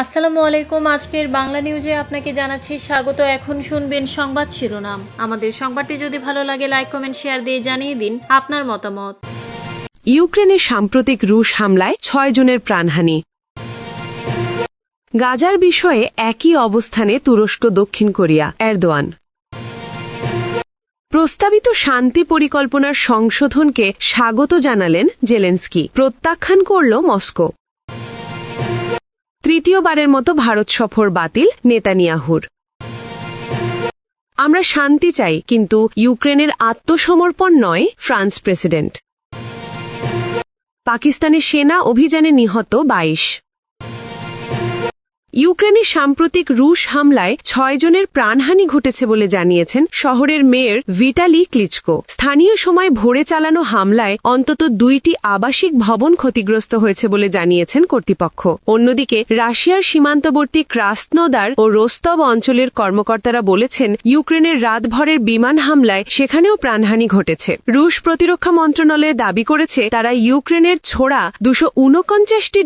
আসসালামু আলাইকুম। আজকের বাংলা নিউজে আপনাকে জানাচ্ছি স্বাগত। এখন শুনবেন সংবাদ শিরোনাম। আমাদের সংবাদটি যদি ভালো লাগে লাইক কমেন্ট শেয়ার দিয়ে জানিয়ে দিন আপনার মতামত। ইউক্রেনে সাম্প্রতিক রুশ হামলায় ছয় জনের প্রাণহানি। গাজার বিষয়ে একই অবস্থানে তুরস্ক, দক্ষিণ কোরিয়া, এরদোয়ান। প্রস্তাবিত শান্তি পরিকল্পনার সংশোধনকে স্বাগত জানালেন জেলেন্সকি। প্রত্যাখ্যান করল মস্কো। তৃতীয়বারের মতো ভারত সফর বাতিল নেতানিয়াহুর। আমরা শান্তি চাই, কিন্তু ইউক্রেনের আত্মসমর্পণ নয় ফ্রান্স প্রেসিডেন্ট। পাকিস্তানে সেনা অভিযানে নিহত বাইশ। ইউক্রেনে সাম্প্রতিক রুশ হামলায় ছয় জনের প্রাণহানি ঘটেছে বলে জানিয়েছেন শহরের মেয়র ভিটালি ক্লিচকো। স্থানীয় সময় ভোরে চালানো হামলায় অন্তত দুইটি আবাসিক ভবন ক্ষতিগ্রস্ত হয়েছে বলে জানিয়েছেন কর্তৃপক্ষ। অন্যদিকে, রাশিয়ার সীমান্তবর্তী ক্রাসনোদার ও রোস্তব অঞ্চলের কর্মকর্তারা বলেছেন, ইউক্রেনের রাতভরের বিমান হামলায় সেখানেও প্রাণহানি ঘটেছে। রুশ প্রতিরক্ষা মন্ত্রণালয় দাবি করেছে, তারা ইউক্রেনের ছোড়া দুশো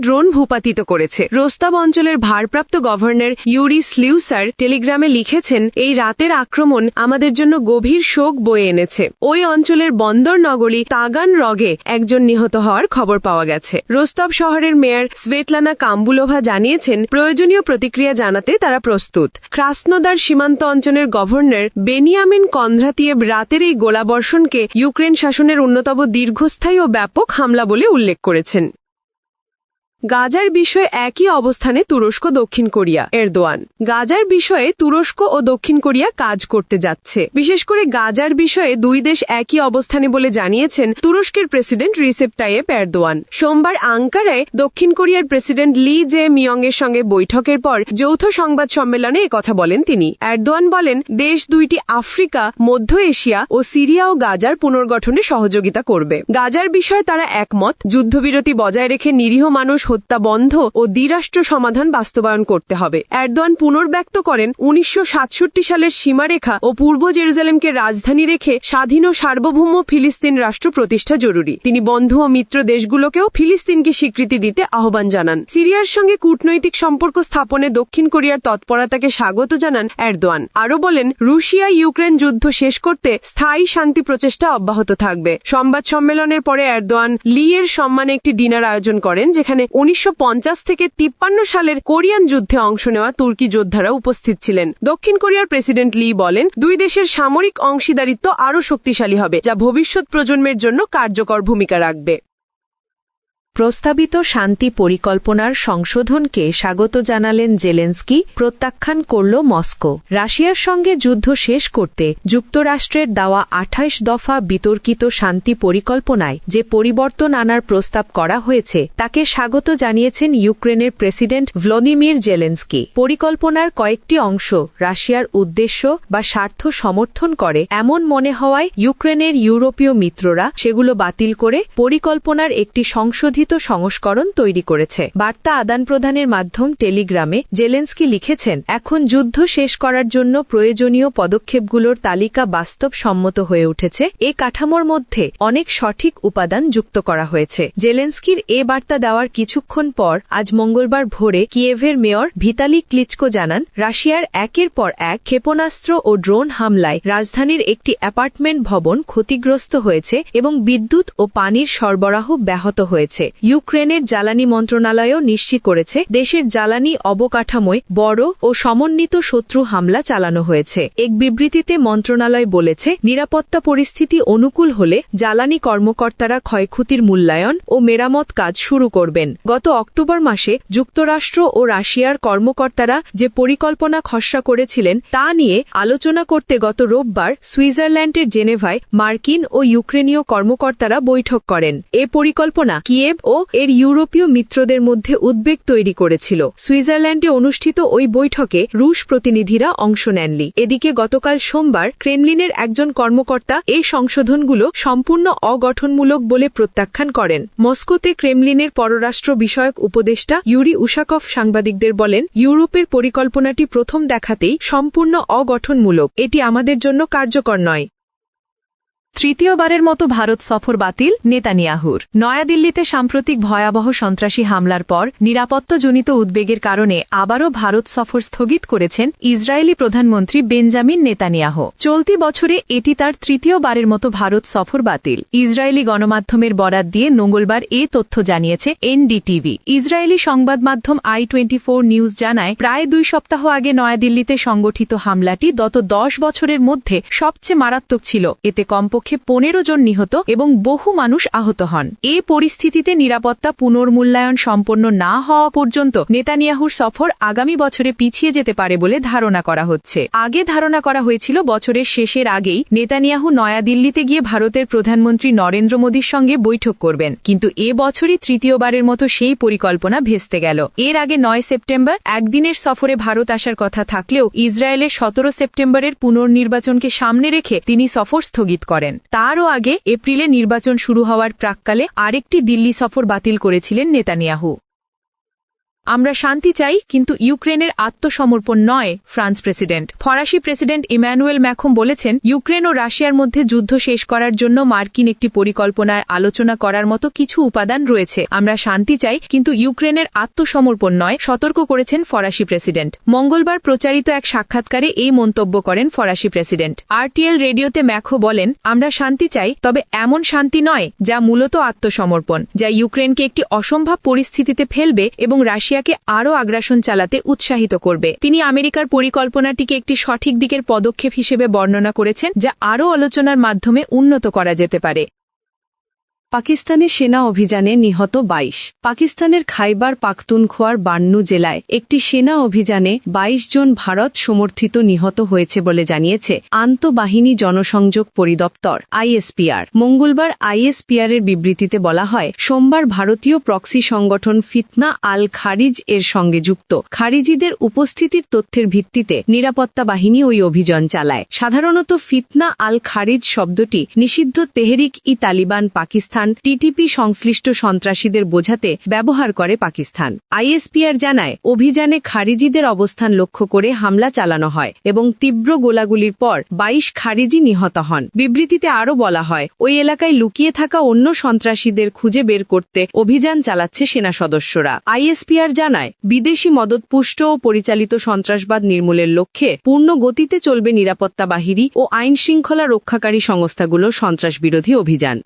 ড্রোন ভূপাতিত করেছে। রোস্তব অঞ্চলের ভারপ্রাপ্ত গভর্নর ইউরি স্লিউসার টেলিগ্রামে লিখেছেন, এই রাতের আক্রমণ আমাদের জন্য গভীর শোক বয়ে এনেছে। ওই অঞ্চলের বন্দর নগরী তাগান রগে একজন নিহত হওয়ার খবর পাওয়া গেছে। রোস্তব শহরের মেয়র স্ভেটলানা কাম্বুলোভা জানিয়েছেন, প্রয়োজনীয় প্রতিক্রিয়া জানাতে তারা প্রস্তুত। ক্রাসনোদার সীমান্ত অঞ্চলের গভর্নর বেনিয়ামিন কন্ধ্রাতিয়েব রাতের এই গোলাবর্ষণকে ইউক্রেন শাসনের অন্যতম দীর্ঘস্থায়ী ও ব্যাপক হামলা বলে উল্লেখ করেছেন। গাজার বিষয়ে একই অবস্থানে তুরস্ক, দক্ষিণ কোরিয়া, এরদোয়ান। গাজার বিষয়ে তুরস্ক ও দক্ষিণ কোরিয়া কাজ করতে যাচ্ছে। বিশেষ করে গাজার বিষয়ে দুই দেশ একই অবস্থানে বলে জানিয়েছেন তুরস্কের প্রেসিডেন্ট রিসেপ টাইয়েপ এরদোয়ান। সোমবার আঙ্কারায় দক্ষিণ কোরিয়ার প্রেসিডেন্ট লি জে মিয়ং এর সঙ্গে বৈঠকের পর যৌথ সংবাদ সম্মেলনে কথা বলেন তিনি। এরদোয়ান বলেন, দেশ দুইটি আফ্রিকা, মধ্য এশিয়া ও সিরিয়া ও গাজার পুনর্গঠনে সহযোগিতা করবে। গাজার বিষয়ে তারা একমত, যুদ্ধবিরতি বজায় রেখে নিরীহ মানুষ হত্যা বন্ধ ও দ্বিরাষ্ট্র সমাধান বাস্তবায়ন করতে হবে। এরদোয়ান পুনর্ব্যক্ত করেন উনিশশো সাতষট্টি সালের সীমারেখা ও পূর্ব জেরুজালেমকে রাজধানী রেখে স্বাধীন ও সার্বভৌম ফিলিস্তিন রাষ্ট্র প্রতিষ্ঠা জরুরি। তিনি বন্ধু ও মিত্র দেশগুলোকেও ফিলিস্তিনকে স্বীকৃতি দিতে আহ্বান জানান। সিরিয়ার সঙ্গে কূটনৈতিক সম্পর্ক স্থাপনে দক্ষিণ কোরিয়ার তৎপরতাকে স্বাগত জানান এরদোয়ান। আরও বলেন, রুশিয়া ইউক্রেন যুদ্ধ শেষ করতে স্থায়ী শান্তি প্রচেষ্টা অব্যাহত থাকবে। সংবাদ সম্মেলনের পরে এরদোয়ান লি এর সম্মানে একটি ডিনার আয়োজন করেন, যেখানে উনিশশো পঞ্চাশ থেকে তিপ্পান্ন সালের কোরিয়ান যুদ্ধে অংশ নেওয়া তুর্কি যোদ্ধারা উপস্থিত ছিলেন। দক্ষিণ কোরিয়ার প্রেসিডেন্ট লি বলেন, দুই দেশের সামরিক অংশীদারিত্ব আরও শক্তিশালী হবে, যা ভবিষ্যৎ প্রজন্মের জন্য কার্যকর ভূমিকা রাখবে। প্রস্তাবিত শান্তি পরিকল্পনার সংশোধনকে স্বাগত জানালেন জেলেন্সকি, প্রত্যাখ্যান করল মস্কো। রাশিয়ার সঙ্গে যুদ্ধ শেষ করতে যুক্তরাষ্ট্রের দেওয়া আঠাইশ দফা বিতর্কিত শান্তি পরিকল্পনায় যে পরিবর্তন আনার প্রস্তাব করা হয়েছে, তাকে স্বাগত জানিয়েছেন ইউক্রেনের প্রেসিডেন্ট ভ্লাদিমির জেলেন্সকি। পরিকল্পনার কয়েকটি অংশ রাশিয়ার উদ্দেশ্য বা স্বার্থ সমর্থন করে এমন মনে হওয়ায় ইউক্রেনের ইউরোপীয় মিত্ররা সেগুলো বাতিল করে পরিকল্পনার একটি সংশোধিত সংশোধিত সংস্করণ তৈরি করেছে। বার্তা আদান প্রদানের মাধ্যম টেলিগ্রামে জেলেন্সকি লিখেছেন, এখন যুদ্ধ শেষ করার জন্য প্রয়োজনীয় পদক্ষেপগুলোর তালিকা বাস্তব সম্মত হয়ে উঠেছে। এ কাঠামোর মধ্যে অনেক সঠিক উপাদান যুক্ত করা হয়েছে। জেলেন্সকির এ বার্তা দেওয়ার কিছুক্ষণ পর আজ মঙ্গলবার ভোরে কিয়েভের মেয়র ভিতালি ক্লিচকো জানান, রাশিয়ার একের পর এক ক্ষেপণাস্ত্র ও ড্রোন হামলায় রাজধানীর একটি অ্যাপার্টমেন্ট ভবন ক্ষতিগ্রস্ত হয়েছে এবং বিদ্যুৎ ও পানির সরবরাহ ব্যাহত হয়েছে। ইউক্রেনের জ্বালানি মন্ত্রণালয়ও নিশ্চিত করেছে, দেশের জ্বালানি অবকাঠামোয় বড় ও সমন্বিত শত্রু হামলা চালানো হয়েছে। এক বিবৃতিতে মন্ত্রণালয় বলেছে, নিরাপত্তা পরিস্থিতি অনুকূল হলে জ্বালানি কর্মকর্তারা ক্ষয়ক্ষতির মূল্যায়ন ও মেরামত কাজ শুরু করবেন। গত অক্টোবর মাসে যুক্তরাষ্ট্র ও রাশিয়ার কর্মকর্তারা যে পরিকল্পনা খসড়া করেছিলেন তা নিয়ে আলোচনা করতে গত রোববার সুইজারল্যান্ডের জেনেভায় মার্কিন ও ইউক্রেনীয় কর্মকর্তারা বৈঠক করেন। এ পরিকল্পনা কিয়েভ ও এর ইউরোপীয় মিত্রদের মধ্যে উদ্বেগ তৈরি করেছিল। সুইজারল্যান্ডে অনুষ্ঠিত ওই বৈঠকে রুশ প্রতিনিধিরা অংশ নেননি। এদিকে গতকাল সোমবার ক্রেমলিনের একজন কর্মকর্তা এই সংশোধনগুলো সম্পূর্ণ অগঠনমূলক বলে প্রত্যাখ্যান করেন। মস্কোতে ক্রেমলিনের পররাষ্ট্র বিষয়ক উপদেষ্টা ইউরি উশাকভ সাংবাদিকদের বলেন, ইউরোপের পরিকল্পনাটি প্রথম দেখাতেই সম্পূর্ণ অগঠনমূলক। এটি আমাদের জন্য কার্যকর নয়। তৃতীয়বারের মতো ভারত সফর বাতিল নেতানিয়াহুর। নয়াদিল্লিতে সাম্প্রতিক ভয়াবহ সন্ত্রাসী হামলার পর নিরাপত্তাজনিত উদ্বেগের কারণে আবারও ভারত সফর স্থগিত করেছেন ইসরায়েলি প্রধানমন্ত্রী বেঞ্জামিন নেতানিয়াহ। চলতি বছরে এটি তার তৃতীয়বারের মতো ভারত সফর বাতিল। ইসরায়েলি গণমাধ্যমের বরাত দিয়ে মঙ্গলবার এ তথ্য জানিয়েছে এনডিটিভি। ইসরায়েলি সংবাদ মাধ্যম আই টোয়েন্টি নিউজ জানায়, প্রায় দুই সপ্তাহ আগে নয়াদিল্লিতে সংগঠিত হামলাটি গত দশ বছরের মধ্যে সবচেয়ে মারাত্মক ছিল। এতে কমপক্ষে পনেরো জন নিহত এবং বহু মানুষ আহত হন। এ পরিস্থিতিতে নিরাপত্তা পুনর্মূল্যায়ন সম্পন্ন না হওয়া পর্যন্ত নেতানিয়াহুর সফর আগামী বছরে পিছিয়ে যেতে পারে বলে ধারণা করা হচ্ছে। আগে ধারণা করা হয়েছিল, বছরের শেষের আগেই নেতানিয়াহু নয়াদিল্লিতে গিয়ে ভারতের প্রধানমন্ত্রী নরেন্দ্র মোদীর সঙ্গে বৈঠক করবেন। কিন্তু এ বছরই তৃতীয়বারের মতো সেই পরিকল্পনা ভেস্তে গেল। এর আগে নয় সেপ্টেম্বর, একদিনের সফরে ভারত আসার কথা থাকলেও ইসরায়েলের সতেরো সেপ্টেম্বরের পুনর্নির্বাচনকে সামনে রেখে তিনি সফর স্থগিত করেন। তারও আগে এপ্রিলে নির্বাচন শুরু হওয়ার প্রাককালে আরেকটি দিল্লি সফর বাতিল করেছিলেন নেতানিয়াহু। আমরা শান্তি চাই, কিন্তু ইউক্রেনের আত্মসমর্পণ নয়, ফ্রান্স প্রেসিডেন্ট। ফরাসি প্রেসিডেন্ট ইম্যানুয়েল ম্যাখম বলেছেন, ইউক্রেন ও রাশিয়ার মধ্যে যুদ্ধ শেষ করার জন্য মার্কিন একটি পরিকল্পনায় আলোচনা করার মতো কিছু উপাদান রয়েছে। আমরা শান্তি চাই, কিন্তু ইউক্রেনের আত্মসমর্পণ নয়, সতর্ক করেছেন ফরাসি প্রেসিডেন্ট। মঙ্গলবার প্রচারিত এক সাক্ষাৎকারে এই মন্তব্য করেন ফরাসি প্রেসিডেন্ট। আরটিএল রেডিওতে ম্যাখো বলেন, আমরা শান্তি চাই, তবে এমন শান্তি নয়, যা মূলত আত্মসমর্পণ, যা ইউক্রেনকে একটি অসম্ভব পরিস্থিতিতে ফেলবে এবং রাশিয়াকে আরও আগ্রাসন চালাতে উৎসাহিত করবে। তিনি আমেরিকার পরিকল্পনাটিকে একটি সঠিক দিকের পদক্ষেপ হিসেবে বর্ণনা করেছেন, যা আরও আলোচনার মাধ্যমে উন্নত করা যেতে পারে। পাকিস্তানের সেনা অভিযানে নিহত ২২ পাকিস্তানের খাইবার পাখতুনখোয়ার বান্নু জেলায় একটি সেনা অভিযানে ২২ জন ভারত সমর্থিত নিহত হয়েছে বলে জানিয়েছে আন্তঃবাহিনী জনসংযোগ পরিদপ্তর আইএসপিআর। মঙ্গলবার আইএসপিআর এর বিবৃতিতে বলা হয়, সোমবার ভারতীয় প্রক্সি সংগঠন ফিতনা আল খারিজ এর সঙ্গে যুক্ত। খারিজিদের উপস্থিতির তথ্যের ভিত্তিতে নিরাপত্তা বাহিনী ওই অভিযান চালায়। সাধারণত ফিতনা আল খারিজ শব্দটি নিষিদ্ধ তেহরিক ই তালিবান পাকিস্তান টিটিপি সংশ্লিষ্ট সন্ত্রাসীদের বোঝাতে ব্যবহার করে পাকিস্তান। আইএসপিআর জানায়, অভিযানে খারিজিদের অবস্থান লক্ষ্য করে হামলা চালানো হয় এবং তীব্র গোলাগুলির পর ২২ খারিজি নিহত হন। বিবৃতিতে আরও বলা হয়, ওই এলাকায় লুকিয়ে থাকা অন্য সন্ত্রাসীদের খুঁজে বের করতে অভিযান চালাচ্ছে সেনা সদস্যরা। আইএসপিআর জানায়, বিদেশি মদতপুষ্ট ও পরিচালিত সন্ত্রাসবাদ নির্মূলের লক্ষ্যে পূর্ণ গতিতে চলবে নিরাপত্তা বাহিনী ও আইন শৃঙ্খলা রক্ষাকারী সংস্থাগুলোর সন্ত্রাসবিরোধী অভিযান।